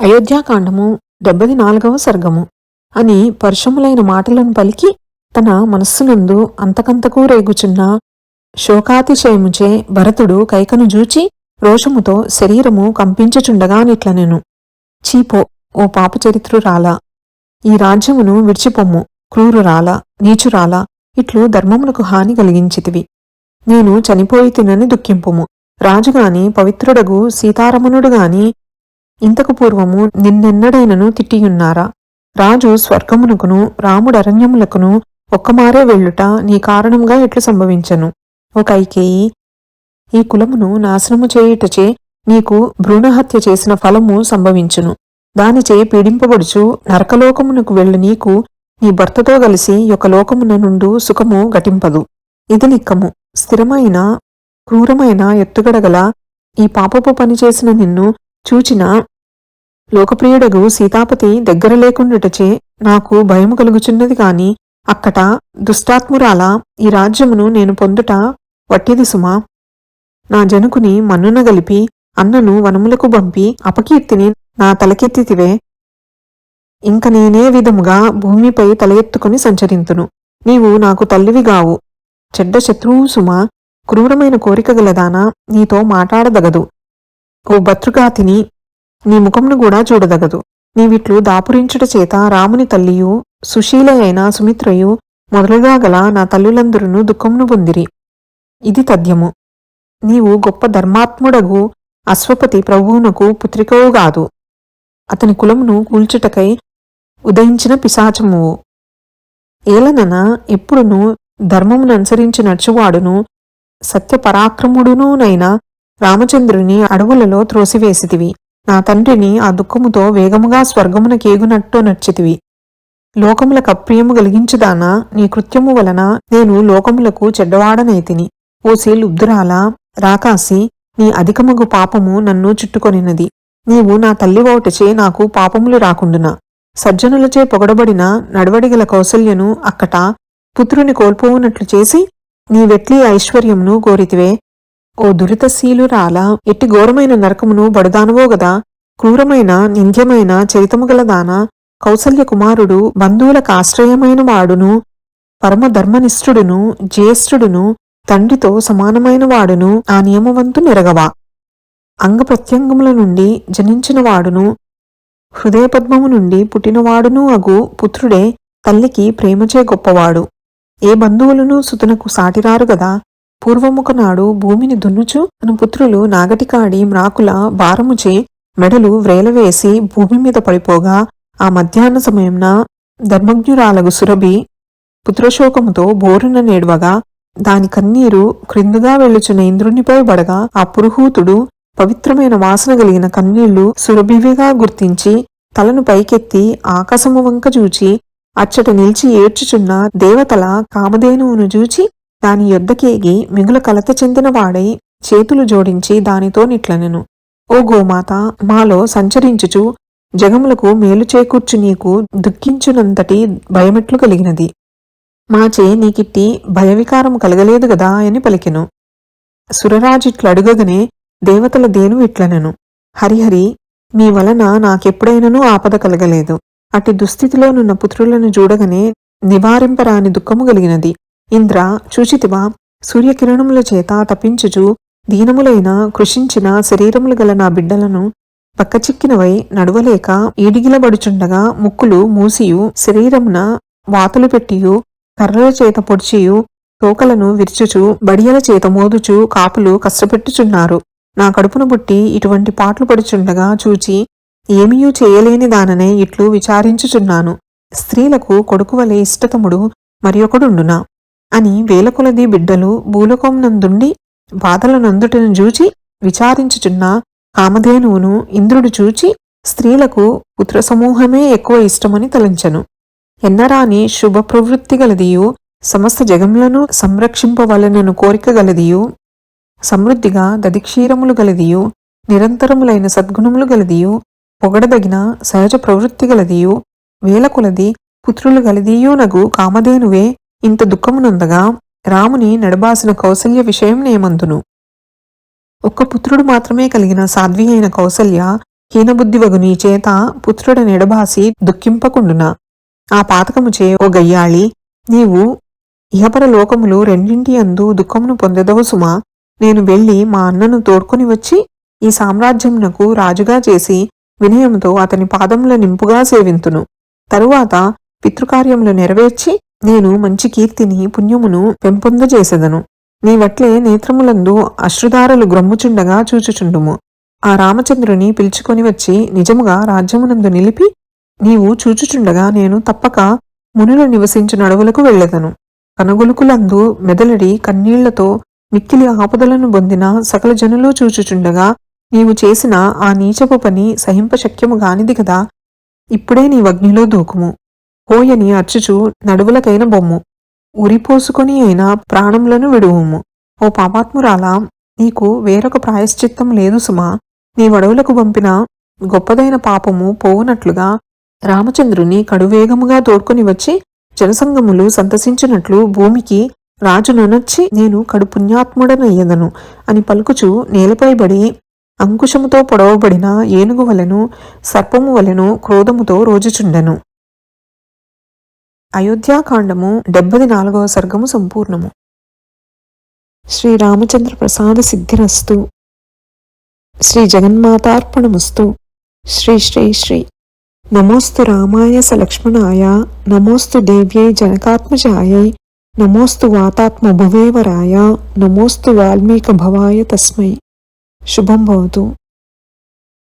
అయోధ్యాకాండము డెబ్బది నాలుగవ సర్గము. అని పరుషములైన మాటలను పలికి తన మనస్సునందు అంతకంతకూ రేగుచున్న శోకాతిశయముచే భరతుడు కైకను జూచి రోషముతో శరీరము కంపించుచుండగా నిట్లనెను. చీపో ఓ పాపచరిత్రురాలా! ఈ రాజ్యమును విడిచిపొమ్ము క్రూరురాలా నీచురాలా! ఇట్లు ధర్మములకు హాని కలిగించితివి. నేను చనిపోయి తినని దుఃఖింపుము. రాజుగాని పవిత్రుడగు సీతారమణుడుగాని ఇంతకు పూర్వము నిన్నెన్నడైనను తిట్టియున్నారా? రాజు స్వర్గమునకును రాముడరణ్యములకును ఒక్కమారే వెళ్ళుట నీ కారణంగా ఎట్లు సంభవించను? ఓ కైకేయి ఈ కులమును నాశనము చేయుటచే నీకు భ్రూణహత్య చేసిన ఫలము సంభవించును. దానిచే పీడింపబడుచు నరకలోకమునకు వెళ్ళు నీకు నీ భర్తతో కలిసి యొక్క లోకమున నుండు సుఖము గటింపదు ఇది నిక్కము. స్థిరమైన క్రూరమైన ఎత్తుగడగల ఈ పాపపు పని చేసిన నిన్ను చూచిన లోకప్రియుడగు సీతాపతి దగ్గర లేకుండుటచే నాకు భయము కలుగుచున్నది కాని అక్కట దుష్టాత్మురాల ఈ రాజ్యమును నేను పొందుట వట్టిది సుమా. నా జనుకుని మన్నున గలిపి అన్నను వనములకు పంపి అపకీర్తిని నా తలకెత్తితివే. ఇంక నేనే విధముగా భూమిపై తలయెత్తుకుని సంచరింతును. నీవు నాకు తల్లివిగావు చెడ్డ శత్రువు సుమా క్రూరమైన కోరిక గలదానా నీతో మాట్లాడదగదు. ఓ భతృగాతిని నీ ముఖమును కూడా చూడదగదు. నీవిట్లు దాపురించుట చేత రాముని తల్లియు సుశీల అయిన సుమిత్రయు మొదలుగా గల నా తల్లులందరును దుఃఖమును పొందిరి. ఇది తథ్యము. నీవు గొప్ప ధర్మాత్ముడగు అశ్వపతి ప్రభువునకు పుత్రికవు కాదు అతని కులమును కూల్చుటకై ఉదయించిన పిశాచమువు. ఏలనన ఎప్పుడునూ ధర్మమును అనుసరించి నడుచువాడును సత్యపరాక్రముడునూనైనా రామచంద్రుని అడవులలో త్రోసివేసితివి. నా తండ్రిని ఆ దుఃఖముతో వేగముగా స్వర్గమున కేగునట్టు నచ్చితివి లోకములకు అప్రియము కలిగించుదానా? నీ కృత్యము వలన నేను లోకములకు చెడ్డవాడనైతిని. ఓసి లుబ్ధురాల రాకాసి నీ అధికమగు పాపము నన్ను చుట్టుకొనినది. నీవు నా తల్లి ఓటచే నాకు పాపములు రాకుండునా? సజ్జనులచే పొగడబడిన నడవడిగల కౌసల్యను అక్కట పుత్రుని కోల్పోవునట్లు చేసి నీ వెట్లి ఐశ్వర్యమును కోరితివే. ఓ దురితశీలురాలా ఎట్టి ఘోరమైన నరకమును బడుదానవో గదా? క్రూరమైన నింద్యమైన చరితముగలదాన? కౌసల్య కుమారుడు బంధువులకు ఆశ్రయమైన వాడును? పరమధర్మనిష్ఠుడును జ్యేష్ఠుడును తండ్రితో సమానమైన వాడును? ఆ నియమవంతు నెరగవా? అంగప్రత్యంగముల నుండి జనించిన వాడును? హృదయపద్మము నుండి పుట్టినవాడును అగు పుత్రుడే తల్లికి ప్రేమచే గొప్పవాడు. ఏ బంధువులను సుతునకు సాటిరారు గదా? పూర్వముకనాడు భూమిని దున్నుచు తన పుత్రులు నాగటికాడి మ్రాకుల భారముచే మెడలు వ్రేలవేసి భూమి మీద పడిపోగా ఆ మధ్యాహ్న సమయంన ధర్మజ్ఞురాలగు సురభి పుత్రశోకముతో బోరున నేడవగా దాని కన్నీరు క్రిందుగా వెళ్ళుచున్న ఇంద్రునిపై బడగా ఆ పురుహూతుడు పవిత్రమైన వాసన కలిగిన కన్నీళ్ళు సురభివిగా గుర్తించి తలను పైకెత్తి ఆకాశము వంక చూచి అచ్చట నిలిచి ఏడ్చుచున్న దేవతల కామధేనువును చూచి దాని యొద్దకేగి మిగుల కలత చెందిన వాడై చేతులు జోడించి దానితో నిట్లనెను. ఓ గోమాత మాలో సంచరించుచు జగములకు మేలు చేకూర్చు నీకు దుఃఖించునంతటి భయమెట్లు కలిగినది. మాచే నీకిట్టి భయవికారం కలగలేదు గదా అని పలికెను. సురరాజిట్లడుగగనే దేవతల దేను ఇట్లనెను. హరిహరి మీ వలన నాకెప్పుడైననూ ఆపద కలగలేదు. అట్టి దుస్థితిలోనున్న పుత్రులను చూడగనే నివారింపరాని దుఃఖము కలిగినది. ఇంద్ర చూచితివా సూర్యకిరణముల చేత తప్పించుచు దీనములైన కృషించిన శరీరములు గల నా బిడ్డలను పక్కచిక్కినవై నడవలేక ఈడిగిలబడుచుండగా ముక్కులు మూసియు శరీరమున వాతులు పెట్టియు కర్రల చేత పొడిచియు తోకలను విరుచుచు బడియల చేత మోదుచు కాపులు కష్టపెట్టుచున్నారు. నా కడుపును బుట్టి ఇటువంటి పాటలు పడుచుండగా చూచి ఏమీయూ చేయలేని దాననే ఇట్లు విచారించుచున్నాను. స్త్రీలకు కొడుకు వలె ఇష్టతముడు మరియొకడుండునా అని వేలకొలది బిడ్డలు భూలోకమునందుండి బాధలనందుటను జూచి విచారించుచున్న కామధేనువును ఇంద్రుడు చూచి స్త్రీలకు పుత్రసమూహమే ఎక్కువ ఇష్టమని తలంచెను. ఎన్నరాని శుభ ప్రవృత్తి గలదియు సమస్త జగములను సంరక్షింపవలనను కోరిక గలదియు సమృద్ధిగా దదిక్షీరములు గలదియు నిరంతరములైన సద్గుణములు గలదియు పొగడదగిన సహజ ప్రవృత్తి గలదియు వేల కొలది పుత్రులు గలదీయునగు కామధేనువే ఇంత దుఃఖమునందగా రాముని నడబాసిన కౌసల్య విషయం నేమందును. ఒక్క పుత్రుడు మాత్రమే కలిగిన సాధ్వి అయిన కౌసల్య హీనబుద్ధివగు నీ చేత పుత్రుడ నెడబాసి దుఃఖింపకుండున? ఆ పాతకముచే ఓ గయ్యాళి నీవు ఇహపర లోకములు రెండింటి అందు దుఃఖమును పొందెదవు సుమా నేను వెళ్ళి మా అన్నను తోడ్కొని వచ్చి ఈ సామ్రాజ్యమునకు రాజుగా చేసి వినయముతో అతని పాదముల నింపుగా సేవింతును. తరువాత పితృకార్యములు నెరవేర్చి నేను మంచి కీర్తిని పుణ్యమును పెంపొందజేసెదను నీవట్లే నేత్రములందు అశ్రుధారలు గ్రమ్ముచుండగా చూచుచుండుము. ఆ రామచంద్రుని పిలుచుకొని వచ్చి నిజముగా రాజ్యమునందు నిలిపి నీవు చూచుచుండగా నేను తప్పక మునులు నివసించిన అడవులకు వెళ్ళెదను. కనగొలుకులందు మెదలడి కన్నీళ్ళతో మిక్కిలి ఆపదలను పొందిన సకల జనులు చూచుచుండగా నీవు చేసిన ఆ నీచపు పని సహింపశక్యము గానిది కదా. ఇప్పుడే నీ అగ్నిలో దూకుము. హోయని అర్చుచు నడువులకైన బొమ్ము. ఉరిపోసుకొని అయినా ప్రాణములను విడువుము. ఓ పాపాత్మురాలా నీకు వేరొక ప్రాయశ్చిత్తం లేదు సుమా. నీ వడవులకు పంపిన గొప్పదైన పాపము పోవునట్లుగా రామచంద్రుని కడువేగముగా తోడ్కొని వచ్చి జనసంగములు సంతసించినట్లు భూమికి రాజునొనొచ్చి నేను కడు పుణ్యాత్ముడనయ్యదను అని పలుకుచు నేలపై బడి అంకుశముతో పొడవబడిన ఏనుగు వలెను సర్పము వలెను క్రోధముతో రోజుచుండెను. అయోధ్యాకాండము డెబ్బది నాలుగవ సర్గము సంపూర్ణము. శ్రీ రామచంద్ర ప్రసాద సిద్ధిరస్తు. శ్రీ జగన్మాతార్పణమస్తు. శ్రీ శ్రీ శ్రీ. నమోస్తు రామాయ సలక్ష్మణాయ నమోస్తు దేవ్యై జనకాత్మజాయై నమోస్తు వాతాత్మ భువేవరాయ నమోస్తు వాల్మీక భవాయ తస్మై. శుభం భవతు.